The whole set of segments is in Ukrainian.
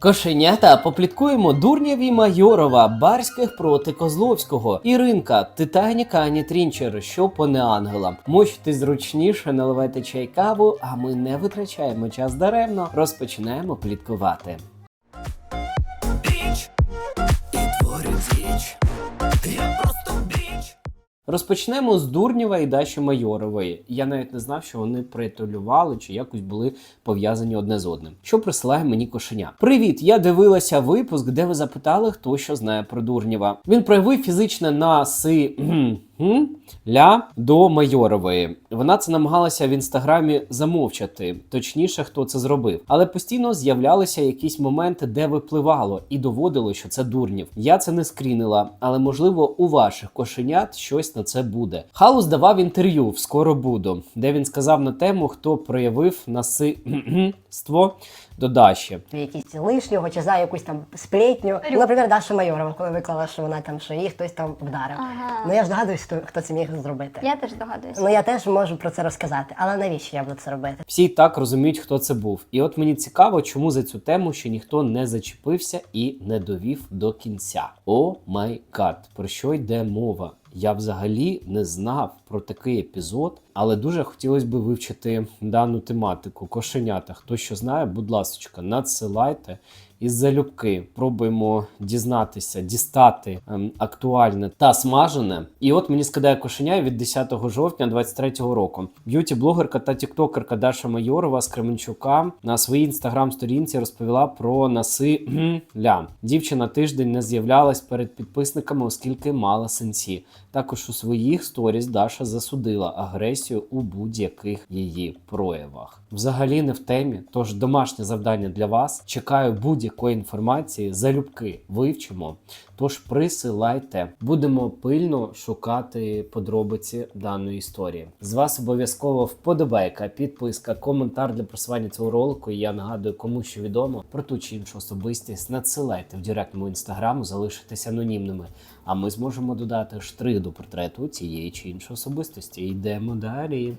Кошенята попліткуємо дурняві Майорова, Барських проти Козловського, Іринка, Титаніка Ані Трінчер, що по неангелам. Мочте зручніше, наливайте чай каву, а ми не витрачаємо час даремно. Розпочинаємо пліткувати. Розпочнемо з Дурнєва і Даші Майорової. Я навіть не знав, що вони притулювали чи якось були пов'язані одне з одним. Що присилає мені кошеня? Привіт! Я дивилася випуск, де ви запитали, хто що знає про Дурнєва. Він проявив фізичне наси. Ля до Майорової. Вона це намагалася в інстаграмі замовчати, точніше, хто це зробив. Але постійно з'являлися якісь моменти, де випливало і доводило, що це дурнів. Я це не скрінила, але можливо у ваших кошенят щось на це буде. Халус давав інтерв'ю в скоро буду, де він сказав на тему, хто проявив насильство до Даші. якісь лишнього, чи знаю якусь там сплетню. Ну, наприклад, Даша Майорова, коли виклала, що вона там, що її хтось там вдарив. Ага. Ну я ж догадуюсь, хто, хто це міг зробити. Я теж догадуюся. Ну я теж можу про це розказати, але навіщо я буду це робити? Всі і так розуміють, хто це був. І от мені цікаво, чому за цю тему ще ніхто не зачепився і не довів до кінця. О май гад, про що йде мова? Я взагалі не знав про такий епізод, але дуже хотілося б вивчити дану тематику. Кошенята. Хто що знає, будь ласка, надсилайте. Із залюбки пробуємо дізнатися, дістати ем, актуальне та смажене. І от мені скидає кошеня від 10 жовтня 23-го року. Б'юті-блогерка та тіктокерка Даша Майорова з Кременчука на своїй інстаграм-сторінці розповіла про насилля. Дівчина тиждень не з'являлась перед підписниками, оскільки мала синці. Також у своїх сторіс Даша засудила агресію у будь-яких її проявах. Взагалі не в темі. Тож домашнє завдання для вас. Чекаю будь-якої інформації. Залюбки вивчимо. Тож присилайте, будемо пильно шукати подробиці даної історії. З вас обов'язково вподобайка, підписка, коментар для просування цього ролику. І я нагадую, кому що відомо про ту чи іншу особистість. Надсилайте в директному інстаграму, залишитися анонімними. А ми зможемо додати штрих до портрету цієї чи іншої особистості. Йдемо далі.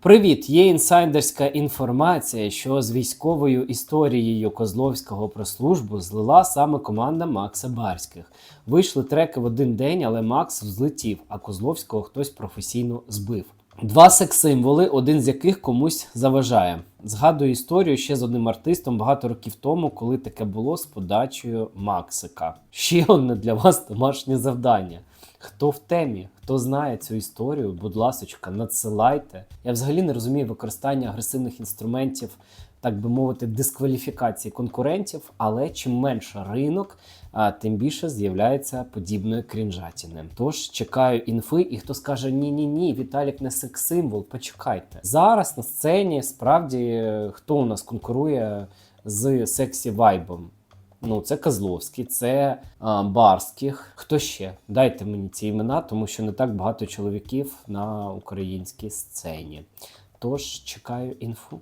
Привіт! Є інсайдерська інформація, що з військовою історією Козловського про службу злила саме команда Макса Барських. Вийшли треки в один день, але Макс взлетів, а Козловського хтось професійно збив. Два секс-символи, один з яких комусь заважає. Згадую історію ще з одним артистом багато років тому, коли таке було з подачею Максика. Ще одне для вас домашнє завдання. Хто в темі, хто знає цю історію, будь ласочка, надсилайте. Я взагалі не розумію використання агресивних інструментів, так би мовити, дискваліфікації конкурентів, але чим менше ринок, тим більше з'являється подібної крінжатіни. Тож чекаю інфи, і хто скаже ні, ні, ні, Віталік не секс-символ, почекайте. Зараз на сцені справді хто у нас конкурує з сексі вайбом? Ну, це Козловський, це а, Барських. Хто ще? Дайте мені ці імена, тому що не так багато чоловіків на українській сцені. Тож чекаю інфу.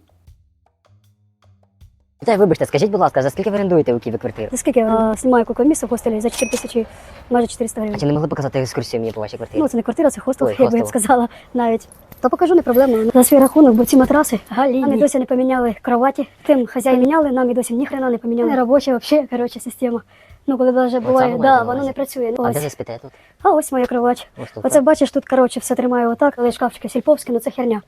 Вітаю, вибачте, скажіть, будь ласка, за скільки ви орендуєте у Києві квартиру? За скільки я знімаю кілька місць в хостелі за 4 тисячі, майже 400 А чи не могли показати екскурсію мені по вашій квартирі? Ну, це не квартира, це хостел, Ой, як би я хостел. сказала навіть. Та покажу не проблема. За свій рахунок, бо ці матраси галіні. Вони досі не поміняли кроваті. Тим хазяїн міняли, нам і досі ніхрена не поміняли. Не робоча взагалі, коротше, система. Ну, коли вже буває, да, на воно не працює. а Ось. де ви спите тут? А ось моя кровать. Ось тут. Оце так? бачиш, тут коротше все тримаю отак, але шкафчики сільповські, ну це херня.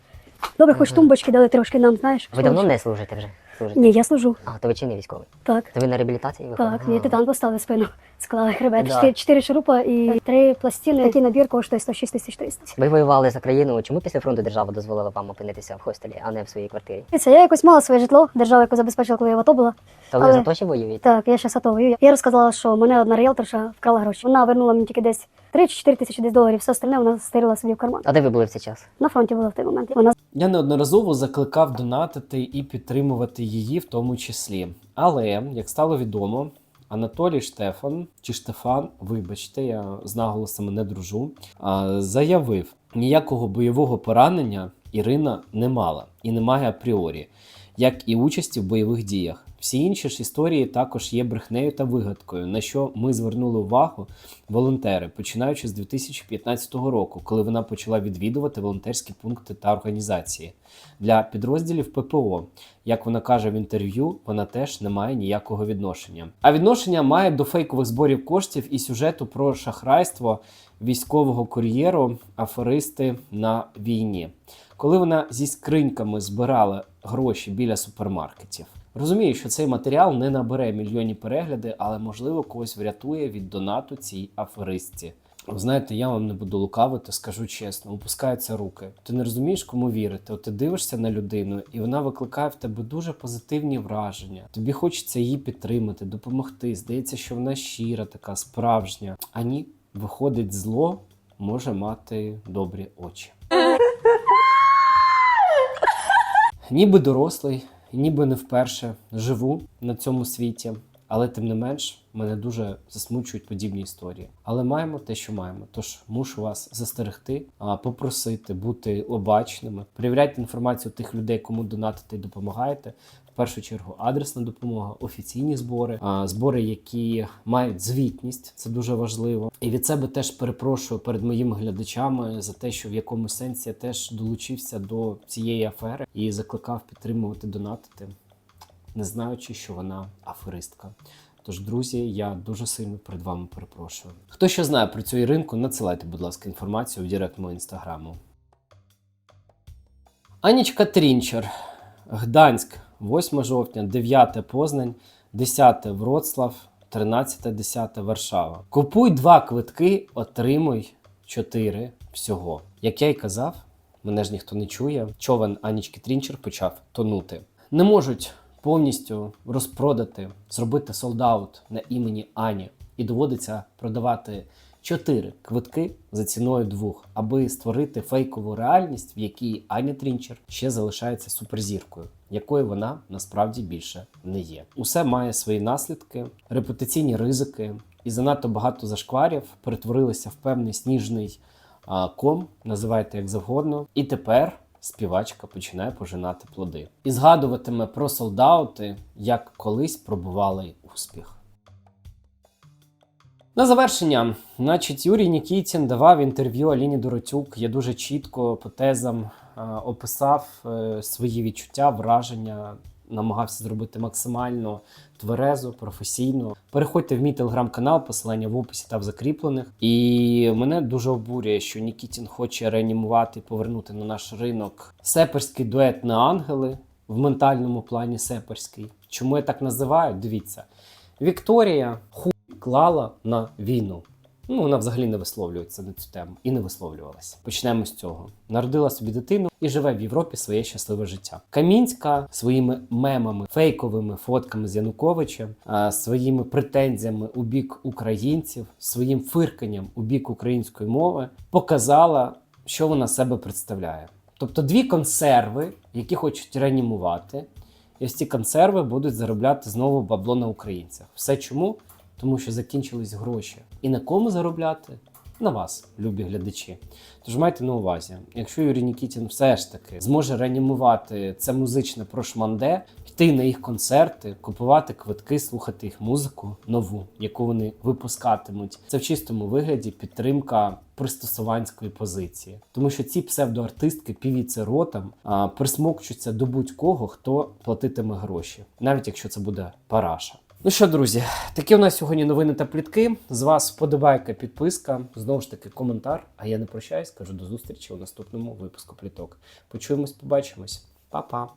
Добре, хоч тумбочки дали трошки нам, знаєш. Ви давно не служите вже? Служите? Ні, я служу. А, то ви чи не військовий? Так. То ви на реабілітації виходите? Так, мені титан поставили в спину, склали хребет. Да. Чотири, чотири шурупа і три пластини. Такий набір коштує 106 тисяч 300. Ви воювали за країну. Чому після фронту держава дозволила вам опинитися в хостелі, а не в своїй квартирі? Це я якось мала своє житло, держава яку забезпечила, коли я в АТО була. То ви Але- за то ще воюєте? Так, я ще АТО воюю. Я розказала, що мене одна ріелторша вкрала гроші. Вона вернула мені тільки десь 3 чи 4 тисячі десь доларів, все остальне вона стирила собі в карман. А де ви були в цей час? На фронті була в той момент. Вона Я неодноразово закликав донатити і підтримувати її в тому числі. Але, як стало відомо, Анатолій Штефан чи Штефан, вибачте, я з наголосами не дружу, заявив, ніякого бойового поранення Ірина не мала і не має апріорі, як і участі в бойових діях. Всі інші ж історії також є брехнею та вигадкою, на що ми звернули увагу волонтери, починаючи з 2015 року, коли вона почала відвідувати волонтерські пункти та організації для підрозділів ППО. Як вона каже в інтерв'ю, вона теж не має ніякого відношення. А відношення має до фейкових зборів коштів і сюжету про шахрайство військового кур'єру аферисти на війні, коли вона зі скриньками збирала гроші біля супермаркетів. Розумію, що цей матеріал не набере мільйонні перегляди, але можливо когось врятує від донату цій аферистці. Знаєте, я вам не буду лукавити, скажу чесно, опускаються руки. Ти не розумієш, кому вірити. От ти дивишся на людину, і вона викликає в тебе дуже позитивні враження. Тобі хочеться її підтримати, допомогти. Здається, що вона щира, така справжня. А ні, виходить, зло може мати добрі очі. Ніби дорослий, ніби не вперше живу на цьому світі, але тим не менш мене дуже засмучують подібні історії. Але маємо те, що маємо. Тож мушу вас застерегти, попросити бути обачними, перевіряйте інформацію тих людей, кому донатите і допомагаєте. В першу чергу адресна допомога, офіційні збори, збори, які мають звітність, це дуже важливо. І від себе теж перепрошую перед моїми глядачами за те, що в якомусь сенсі я теж долучився до цієї афери і закликав підтримувати донатити, не знаючи, що вона аферистка. Тож, друзі, я дуже сильно перед вами перепрошую. Хто що знає про цю Іринку, надсилайте, будь ласка, інформацію в директ мого інстаграму. Анічка Трінчер, Гданськ, 8 жовтня, 9 Познань, 10 Вроцлав, 13 10 Варшава. Купуй два квитки, отримуй 4 всього. Як я й казав, мене ж ніхто не чує. Човен Анічки Трінчер почав тонути. Не можуть повністю розпродати, зробити солдаут на імені Ані, і доводиться продавати чотири квитки за ціною двох, аби створити фейкову реальність, в якій Аня Трінчер ще залишається суперзіркою, якою вона насправді більше не є. Усе має свої наслідки, репутаційні ризики, і занадто багато зашкварів перетворилися в певний сніжний ком, називайте як завгодно. І тепер співачка починає пожинати плоди і згадуватиме про солдаути, як колись пробували успіх. На завершення, значить, Юрій Нікітін давав інтерв'ю Аліні Доротюк. Я дуже чітко по тезам описав е, свої відчуття, враження, намагався зробити максимально тверезо, професійно. Переходьте в мій телеграм-канал, посилання в описі та в закріплених. І мене дуже обурює, що Нікітін хоче реанімувати, повернути на наш ринок сеперський дует на ангели в ментальному плані сеперський. Чому я так називаю? Дивіться, Вікторія ху клала на війну. Ну, вона взагалі не висловлюється на цю тему і не висловлювалася. Почнемо з цього. Народила собі дитину і живе в Європі своє щасливе життя. Камінська своїми мемами, фейковими фотками з Януковичем, своїми претензіями у бік українців, своїм фирканням у бік української мови показала, що вона себе представляє. Тобто дві консерви, які хочуть реанімувати, і ось ці консерви будуть заробляти знову бабло на українцях. Все чому? Тому що закінчились гроші. І на кому заробляти? На вас, любі глядачі. Тож майте на увазі, якщо Юрій Нікітін все ж таки зможе реанімувати це музичне прошманде, йти на їх концерти, купувати квитки, слухати їх музику нову, яку вони випускатимуть, це в чистому вигляді підтримка пристосуванської позиції. Тому що ці псевдоартистки півіце ротом а, присмокчуться до будь-кого, хто платитиме гроші, навіть якщо це буде параша. Ну що, друзі, такі у нас сьогодні новини та плітки. З вас вподобайка, підписка, знову ж таки, коментар. А я не прощаюсь, кажу до зустрічі у наступному випуску пліток. Почуємось, побачимось. Па-па!